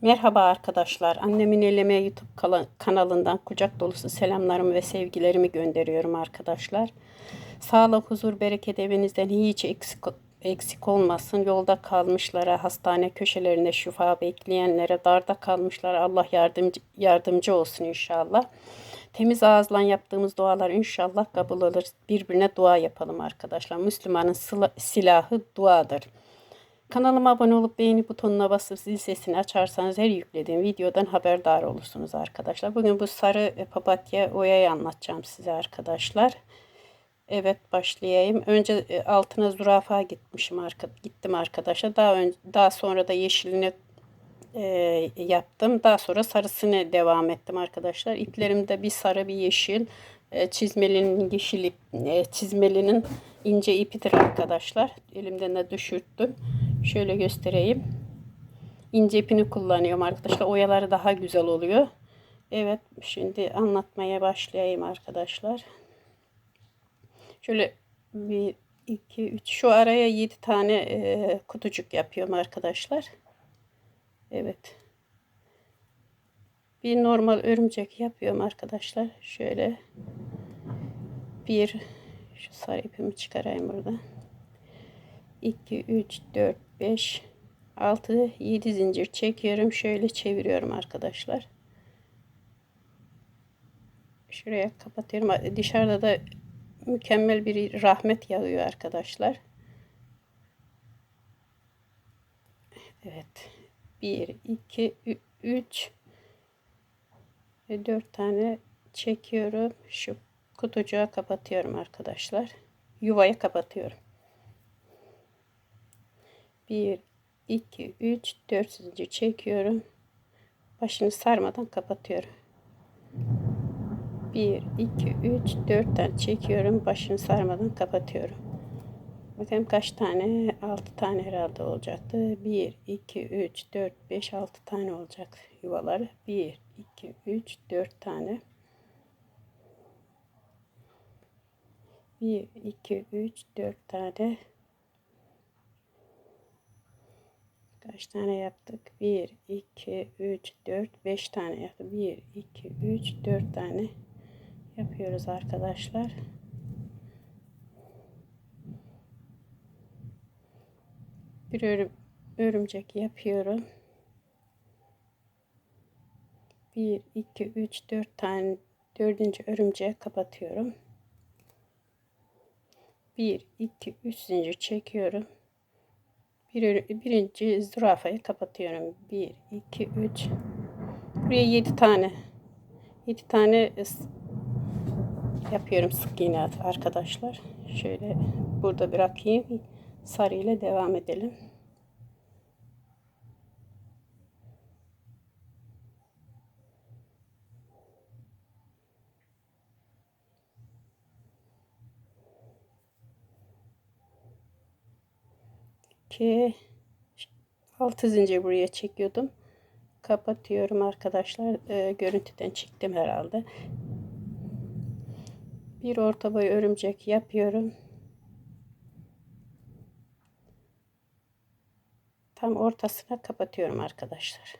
Merhaba arkadaşlar. Annemin Eleme YouTube kanalından kucak dolusu selamlarımı ve sevgilerimi gönderiyorum arkadaşlar. Sağlık, huzur, bereket evinizden hiç eksik, eksik olmasın. Yolda kalmışlara, hastane köşelerinde şifa bekleyenlere, darda kalmışlara Allah yardımcı, yardımcı olsun inşallah. Temiz ağızla yaptığımız dualar inşallah kabul olur. Birbirine dua yapalım arkadaşlar. Müslümanın silahı duadır. Kanalıma abone olup beğeni butonuna basıp zil sesini açarsanız her yüklediğim videodan haberdar olursunuz arkadaşlar. Bugün bu sarı e, papatya oyayı anlatacağım size arkadaşlar. Evet başlayayım. Önce e, altına zürafa gitmişim arka, gittim arkadaşlar. Daha önce, daha sonra da yeşilini e, yaptım. Daha sonra sarısını devam ettim arkadaşlar. İplerimde bir sarı bir yeşil. E, çizmelinin yeşil e, çizmelinin ince ipidir arkadaşlar. Elimden de düşürttüm. Şöyle göstereyim. İnce ipini kullanıyorum arkadaşlar. Oyaları daha güzel oluyor. Evet şimdi anlatmaya başlayayım arkadaşlar. Şöyle bir iki üç şu araya yedi tane e, kutucuk yapıyorum arkadaşlar. Evet. Bir normal örümcek yapıyorum arkadaşlar. Şöyle bir şu sarı ipimi çıkarayım burada. 2 3 4 5 6 7 zincir çekiyorum. Şöyle çeviriyorum arkadaşlar. Şuraya kapatıyorum. Dışarıda da mükemmel bir rahmet yağıyor arkadaşlar. Evet. 1 2 3 ve 4 tane çekiyorum. Şu kutucuğa kapatıyorum arkadaşlar. Yuvaya kapatıyorum. 1 2 3 4 zincir çekiyorum. Başını sarmadan kapatıyorum. 1 2 3 4 tane çekiyorum. Başını sarmadan kapatıyorum. Bakayım kaç tane? 6 tane herhalde olacaktı. 1 2 3 4 5 6 tane olacak yuvaları. 1 2 3 4 tane. 1 2 3 4 tane Kaç tane yaptık? 1, 2, 3, 4, 5 tane yaptık. 1, 2, 3, 4 tane yapıyoruz arkadaşlar. Bir örüm, örümcek yapıyorum. 1, 2, 3, 4 tane dördüncü örümceğe kapatıyorum. 1, 2, 3 zincir çekiyorum. Bir, birinci zürafayı kapatıyorum. 1, 2, 3. Buraya 7 tane. 7 tane yapıyorum sık iğne arkadaşlar. Şöyle burada bırakayım. Sarı ile devam edelim. Ki 6 zincir buraya çekiyordum. Kapatıyorum arkadaşlar. E, görüntüden çektim herhalde. Bir orta boy örümcek yapıyorum. Tam ortasına kapatıyorum arkadaşlar.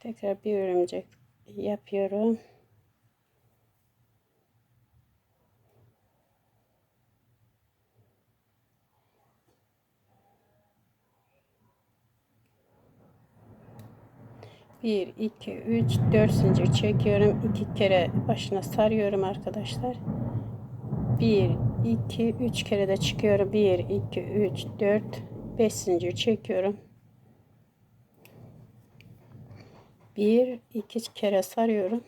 Tekrar bir örümcek yapıyorum. Bir, iki, üç, dört zincir çekiyorum. iki kere başına sarıyorum arkadaşlar. Bir, iki, üç kere de çıkıyorum. Bir, iki, üç, dört, beş zincir çekiyorum. Bir, iki kere sarıyorum.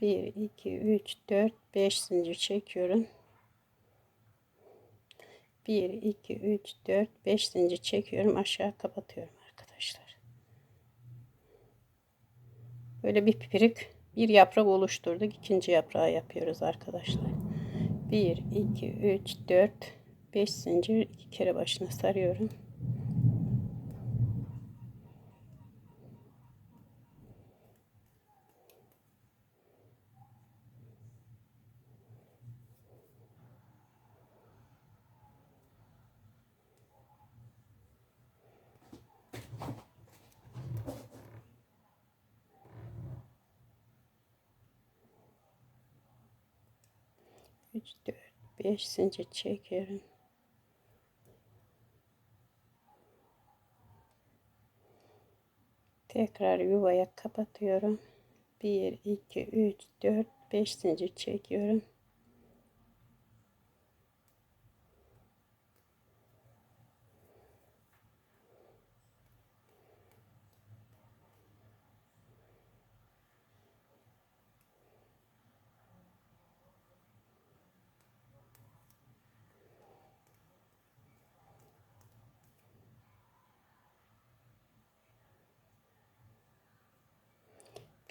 Bir, iki, üç, dört, beş zincir çekiyorum. 1 2 3 4 5 zincir çekiyorum aşağı kapatıyorum arkadaşlar. Böyle bir pipirik bir yaprak oluşturduk ikinci yaprağı yapıyoruz arkadaşlar. 1 2 3 4 5 zincir iki kere başına sarıyorum 3 4 5 zincir çekiyorum. Tekrar yuvaya kapatıyorum. 1 2 3 4 5 zincir çekiyorum.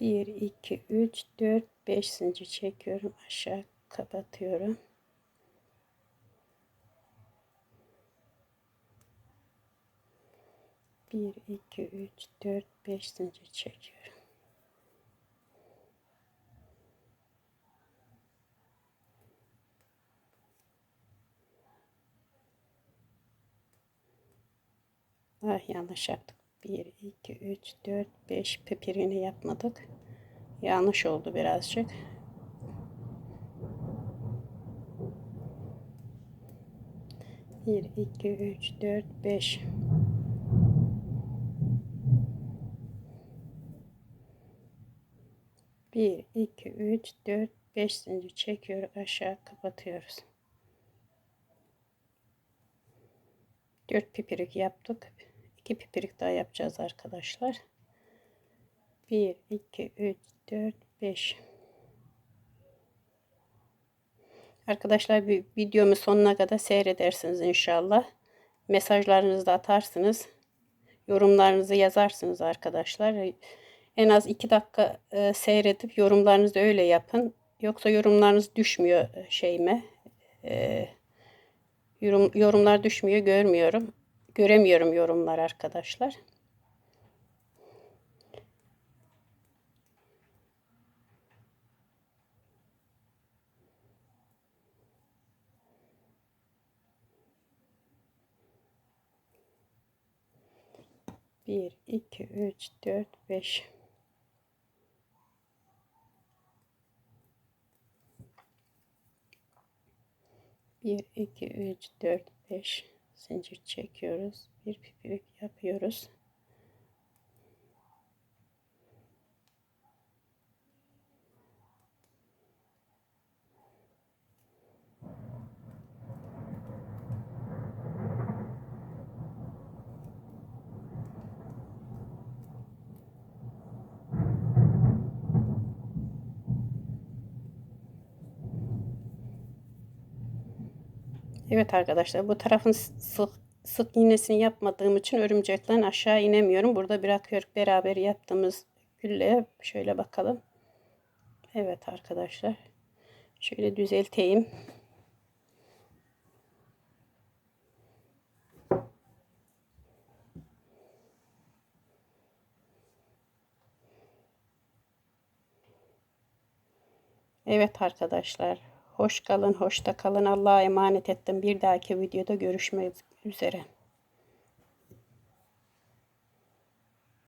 Bir, iki, üç, dört, beş zincir çekiyorum. Aşağı kapatıyorum. Bir, iki, üç, dört, beş zincir çekiyorum. Ah yanlış yaptık. 1, 2, 3, 4, 5 pipirini yapmadık. Yanlış oldu birazcık. Bir, iki, üç, dört, beş. Bir, iki, üç, dört, beş zincir çekiyor aşağı kapatıyoruz. Dört pipirik yaptık. İki pipirik daha yapacağız arkadaşlar. 1 2 3 4 5 Arkadaşlar bir videomu sonuna kadar seyredersiniz inşallah. Mesajlarınızı da atarsınız. Yorumlarınızı yazarsınız arkadaşlar. En az 2 dakika e, seyredip yorumlarınızı öyle yapın. Yoksa yorumlarınız düşmüyor e, şeyime. E, yorum, yorumlar düşmüyor görmüyorum. Göremiyorum yorumlar arkadaşlar. Bir, iki, üç, dört, beş. Bir, iki, üç, dört, beş zincir çekiyoruz. Bir pipirik yapıyoruz. Evet arkadaşlar bu tarafın sık, sık iğnesini yapmadığım için örümcekten aşağı inemiyorum. Burada bırakıyoruz beraber yaptığımız gülle şöyle bakalım. Evet arkadaşlar. Şöyle düzelteyim. Evet arkadaşlar. Hoş kalın, hoşta kalın. Allah'a emanet ettim. Bir dahaki videoda görüşmek üzere.